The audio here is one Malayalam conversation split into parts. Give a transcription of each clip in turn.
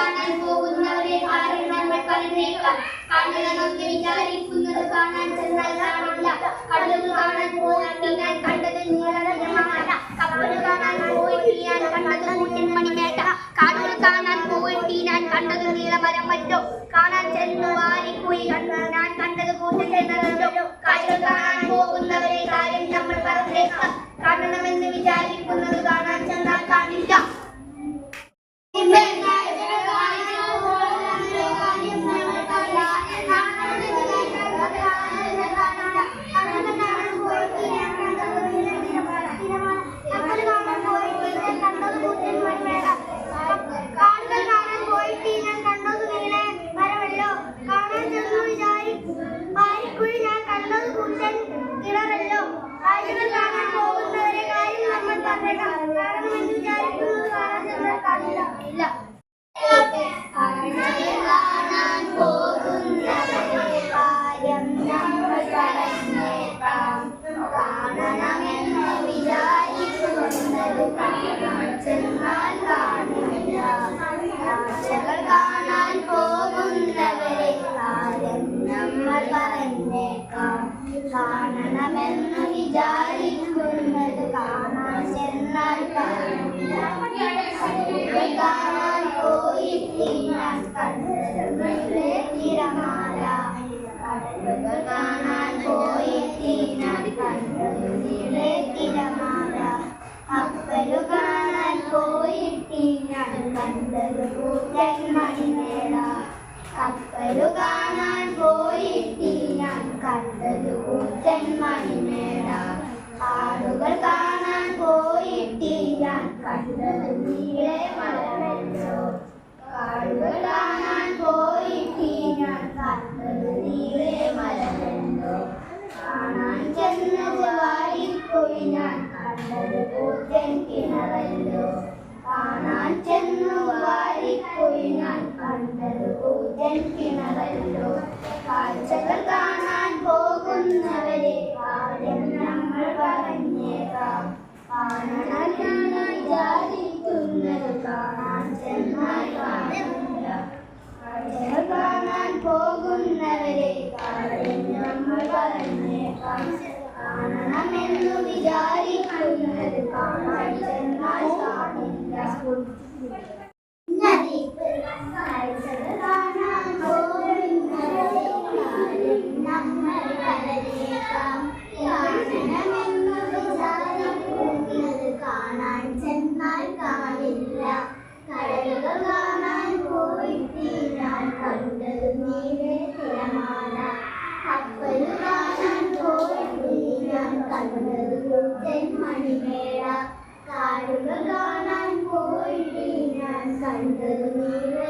കാണാൻ പോകുന്നവരെ കാര്യം നമ്മൾ പറഞ്ഞേക്കാം. കാണണമെന്ന് കാണാൻ ചെന്നാൽ കാണില്ല. കടൽ കാണാൻ പോയിട്ട് ഞാൻ കണ്ടത് നീളമാല കപ്പൽ കാണാൻ കാടുകൾ കാണാൻ പോയിട്ട് ഞാൻ കണ്ടത് നീളമരം മറ്റോ കാണാൻ ചെന്നു ഞാൻ കണ്ടത് കൂട്ടൻ കിണറല്ലോ കാണാൻ പോകുന്നവരെ കാര്യം നമ്മൾ പറഞ്ഞേക്കാം. കാണണമെന്ന് വിചാരിക്കുന്നത് കാണാൻ ചെന്നാൽ കാണില്ല. കാണാൻ പോകുന്നവരെ കാര്യം നമ്മൾ പറഞ്ഞേക്കാം കാണണമെന്ന് വിചാരിക്കുന്നത് കാണാൻ ചെന്നാൽ കാണാൻ പോയിട്ട് ഞാൻ കണ്ടതുമില്ലേ തിരമാല കടലുകൾ കണ്ടത് കൂറ്റൻ മണിമേള കപ്പലു കാണാൻ പോയിട്ട് കിണറല്ലോ കാഴ്ചകൾ കാണാൻ പോകുന്നവരെ കാര്യം നമ്മൾ പറഞ്ഞേക്കാം കാണണമെന്ന് വിചാരിക്കുന്നത് കാണാൻ ചെന്നാൽ കാണില്ല കാഴ്ചകൾ കാണാൻ പോകുന്നവരെ കാര്യം നമ്മൾ പറഞ്ഞേക്കാം കാണണമെന്ന് വിചാരിക്കുന്നത് കാണാൻ ചെന്നാൽ കാണില്ല കണ്ടത് കൂറ്റൻ മണിമേള കാണാൻ പോയി. ഞാൻ കണ്ടത് കാണാൻ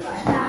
Gracias.